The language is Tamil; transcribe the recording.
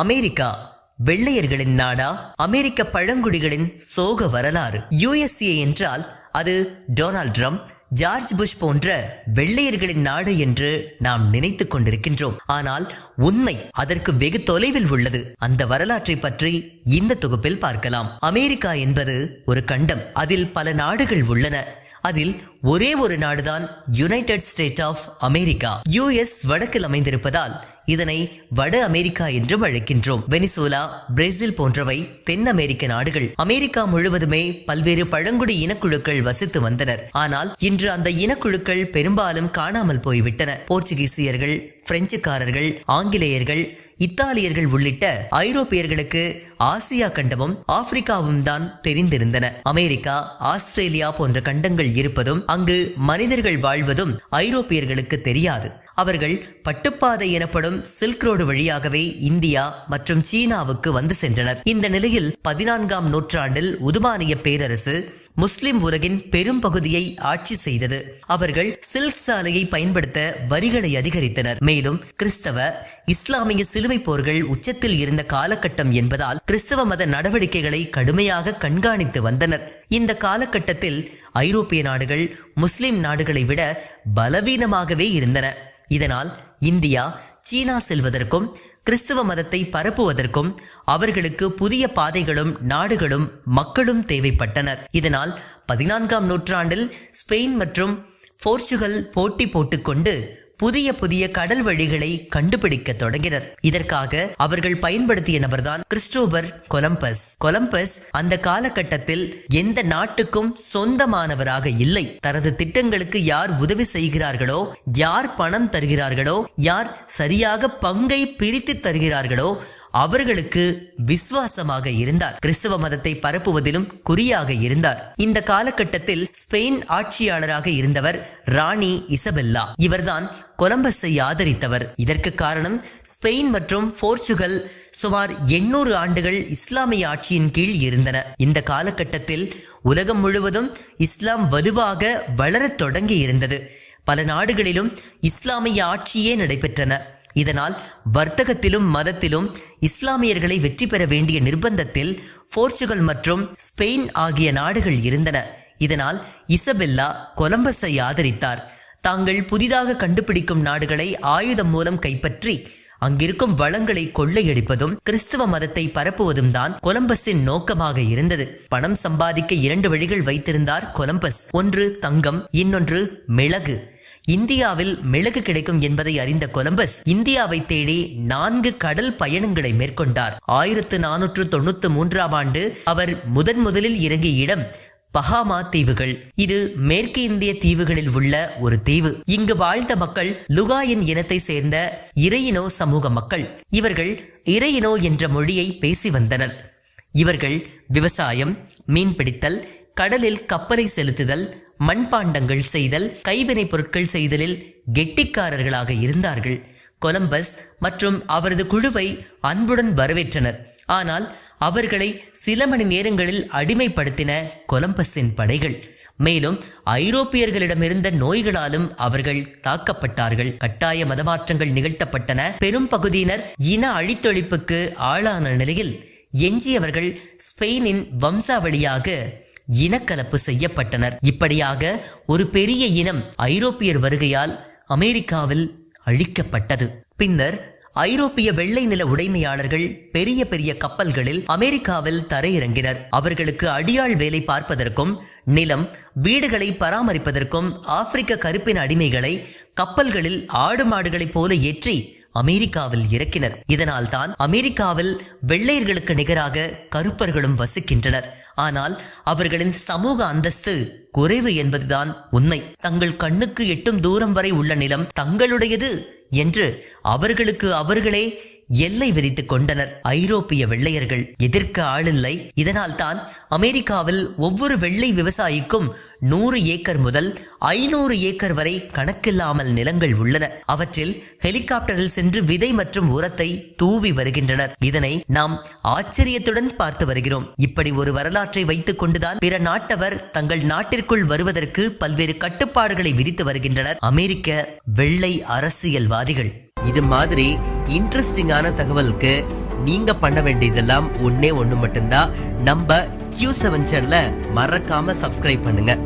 அமெரிக்கா வெள்ளையர்களின் நாடா அமெரிக்க பழங்குடிகளின் சோக வரலாறு. யுஎஸ்ஏ என்றால் அது டொனால்ட் ட்ரம்ப் ஜார்ஜ் புஷ் போன்ற வெள்ளையர்களின் நாடு என்று நாம் நினைத்துக் கொண்டிருக்கின்றோம். ஆனால் உண்மை அதற்கு வெகு தொலைவில் உள்ளது. அந்த வரலாற்றை பற்றி இந்த தொகுப்பில் பார்க்கலாம். அமெரிக்கா என்பது ஒரு கண்டம். அதில் பல நாடுகள் உள்ளன. அதில் ஒரே ஒரு நாடுதான் United State of America US வடக்கில் அமைந்திருப்பதால் இதனை வட அமெரிக்கா என்றும் அழைக்கின்றோம். வெனிசோலா பிரேசில் போன்றவை தென் அமெரிக்க நாடுகள். அமெரிக்கா முழுவதுமே பல்வேறு பழங்குடி இனக்குழுக்கள் வசித்து வந்தனர். ஆனால் இன்று அந்த இனக்குழுக்கள் பெரும்பாலும் காணாமல் போய்விட்டன. போர்ச்சுகீசியர்கள் பிரெஞ்சுக்காரர்கள் ஆங்கிலேயர்கள் இத்தாலியர்கள் உள்ளிட்ட ஐரோப்பியர்களுக்கு ஆசியா கண்டமும் ஆப்பிரிக்காவும் தான் தெரிந்திருந்தன. அமெரிக்கா ஆஸ்திரேலியா போன்ற கண்டங்கள் இருப்பதும் அங்கு மனிதர்கள் வாழ்வதும் ஐரோப்பியர்களுக்கு தெரியாது. அவர்கள் பட்டுப்பாதை எனப்படும் சில்க் ரோடு வழியாகவே இந்தியா மற்றும் சீனாவுக்கு வந்து சென்றனர். இந்த நிலையில் பதினான்காம் நூற்றாண்டில் உதுமானிய பேரரசு முஸ்லிம் உலகின் பெரும் பகுதியை ஆட்சி செய்தது. அவர்கள் சில்க் சாலையை பயன்படுத்த வரிகளை அதிகரித்தனர். மேலும் கிறிஸ்தவ இஸ்லாமிய சிலுவை போர்கள் உச்சத்தில் இருந்த காலகட்டம் என்பதால் கிறிஸ்தவ மத நடவடிக்கைகளை கடுமையாக கண்காணித்து வந்தனர். இந்த காலகட்டத்தில் ஐரோப்பிய நாடுகள் முஸ்லிம் நாடுகளை விட பலவீனமாகவே இருந்தன. இதனால் இந்தியா சீனா செல்வதற்கும் கிறிஸ்துவ மதத்தை பரப்புவதற்கும் அவர்களுக்கு புதிய பாதைகளும் நாடுகளும் மக்களும் தேவைப்பட்டனர். இதனால் பதினான்காம் நூற்றாண்டில் ஸ்பெயின் மற்றும் போர்ச்சுகல் போட்டி போட்டுக்கொண்டு புதிய புதிய கடல் வழிகளை கண்டுபிடிக்க தொடங்கினர். இதற்காக அவர்கள் பயன்படுத்திய நபர்தான் கிறிஸ்டோபர் கொலம்பஸ். கொலம்பஸ் அந்த காலகட்டத்தில் எந்த நாட்டுக்கும் சொந்தமானவராக இல்லை. தனது திட்டங்களுக்கு யார் உதவி செய்கிறார்களோ யார் பணம் தருகிறார்களோ யார் சரியாக பங்கை பிரித்து தருகிறார்களோ அவர்களுக்கு விசுவாசமாக இருந்தார். கிறிஸ்தவ மதத்தை பரப்புவதிலும் குறியாக இருந்தார். இந்த காலகட்டத்தில் ஸ்பெயின் ஆட்சியாளராக இருந்தவர் ராணி இசபெல்லா. இவர்தான் கொலம்பஸை ஆதரித்தவர். இதற்கு காரணம் ஸ்பெயின் மற்றும் போர்ச்சுகல் சுமார் எண்ணூறு ஆண்டுகள் இஸ்லாமிய ஆட்சியின் கீழ் இருந்தன. இந்த காலகட்டத்தில் உலகம் முழுவதும் இஸ்லாம் வலுவாக வளரத் தொடங்கி இருந்தது பல நாடுகளிலும் இஸ்லாமிய ஆட்சியே நடைபெற்றன. இதனால் வர்த்தகத்திலும் மதத்திலும் இஸ்லாமியர்களை வெற்றி பெற வேண்டிய நிர்பந்தத்தில் போர்ச்சுகல் மற்றும் ஸ்பெயின் ஆகிய நாடுகள் இருந்தன. இதனால் இசபெல்லா கொலம்பஸை ஆதரித்தார். தாங்கள் புதிதாக கண்டுபிடிக்கும் நாடுகளை ஆயுதம் மூலம் கைப்பற்றி அங்கிருக்கும் வளங்களை கொள்ளையடிப்பதும் கிறிஸ்தவ மதத்தை பரப்புவதும் தான் கொலம்பஸின் நோக்கமாக இருந்தது. பணம் சம்பாதிக்க இரண்டு வழிகள் வைத்திருந்தார் கொலம்பஸ். ஒன்று தங்கம் இன்னொன்று மிளகு. இந்தியாவில் மிளகு கிடைக்கும் என்பதை அறிந்த கொலம்பஸ் இந்தியாவை தேடி நான்கு கடல் பயணங்களை மேற்கொண்டார். ஆயிரத்து நானூற்று தொண்ணூத்தி மூன்றாம் ஆண்டு அவர் முதன் முதலில் இறங்கிய இடம் பஹாமா தீவுகள். இது மேற்கு இந்திய தீவுகளில் உள்ள ஒரு தீவு. இங்கு வாழ்ந்த மக்கள் லுகாயின் இனத்தை சேர்ந்த இறையினோ சமூக மக்கள். இவர்கள் இறையினோ என்ற மொழியை பேசி வந்தனர். இவர்கள் விவசாயம் மீன்பிடித்தல் கடலில் கப்பலை செலுத்துதல் மண்பாண்டங்கள் செய்தல் கைவினைப் பொருட்கள் செய்தலில் கெட்டிக்காரர்களாக இருந்தார்கள். கொலம்பஸ் மற்றும் அவரது குழுவை அன்புடன் வரவேற்றனர். ஆனால் அவர்களை சில மணி நேரங்களில் அடிமைப்படுத்தின கொலம்பஸின் படைகள். மேலும் ஐரோப்பியர்களிடமிருந்த நோய்களாலும் அவர்கள் தாக்கப்பட்டார்கள். கட்டாய மதமாற்றங்கள் நிகழ்த்தப்பட்டன. பெரும் பகுதியினர் இன அழித்தொழிப்புக்கு ஆளான நிலையில் எஞ்சியவர்கள் ஸ்பெயினின் வம்சாவளியாக இனக்கலப்பு செய்யப்பட்டனர். இப்படியாக ஒரு பெரிய இனம் ஐரோப்பியர் வருகையால் அமெரிக்காவில் அழிக்கப்பட்டது. பின்னர் ஐரோப்பிய வெள்ளை நில உடைமையாளர்கள் பெரிய பெரிய கப்பல்களில் அமெரிக்காவில் தரையிறங்கினர். அவர்களுக்கு அடியாள் வேலை பார்ப்பதற்கும் நிலம் வீடுகளை பராமரிப்பதற்கும் ஆப்பிரிக்க கருப்பின் அடிமைகளை கப்பல்களில் ஆடு மாடுகளைப் போல ஏற்றி அமெரிக்காவில் இறக்கினர். இதனால் தான் அமெரிக்காவில் வெள்ளையர்களுக்கு நிகராக கருப்பர்களும் வசிக்கின்றனர். ஆனால் அவர்களின் சமூக அந்தஸ்து குறைவு என்பதுதான் உண்மை. தங்கள் கண்ணுக்கு எட்டும் தூரம் வரை உள்ள நிலம் தங்களுடையது என்று அவர்களுக்கு அவர்களே எல்லை விதித்துக் கொண்டனர். ஐரோப்பிய வெள்ளையர்கள் எதிர்க்க ஆளில்லை. இதனால் தான் அமெரிக்காவில் ஒவ்வொரு வெள்ளை விவசாயிக்கும் நூறு ஏக்கர் முதல் ஐநூறு ஏக்கர் வரை கணக்கில்லாமல் நிலங்கள் உள்ளன. அவற்றில் ஹெலிகாப்டரில் சென்று விதை மற்றும் உரத்தை தூவி வருகின்றனர். இதனை நாம் ஆச்சரியத்துடன் பார்த்து வருகிறோம். இப்படி ஒரு வரலாற்றை வைத்துக் கொண்டுதான் பிற நாட்டவர் தங்கள் நாட்டிற்குள் வருவதற்கு பல்வேறு கட்டுப்பாடுகளை விதித்து வருகின்றனர். அமெரிக்க வெள்ளை அரசியல்வாதிகள். இது மாதிரி இன்ட்ரெஸ்டிங்கான தகவலுக்கு நீங்க பண்ண வேண்டியதெல்லாம் ஒன்னே ஒண்ணு மட்டும்தான். நம்ம கியூ செவன் சேனலை மறக்காம சப்ஸ்கிரைப் பண்ணுங்க.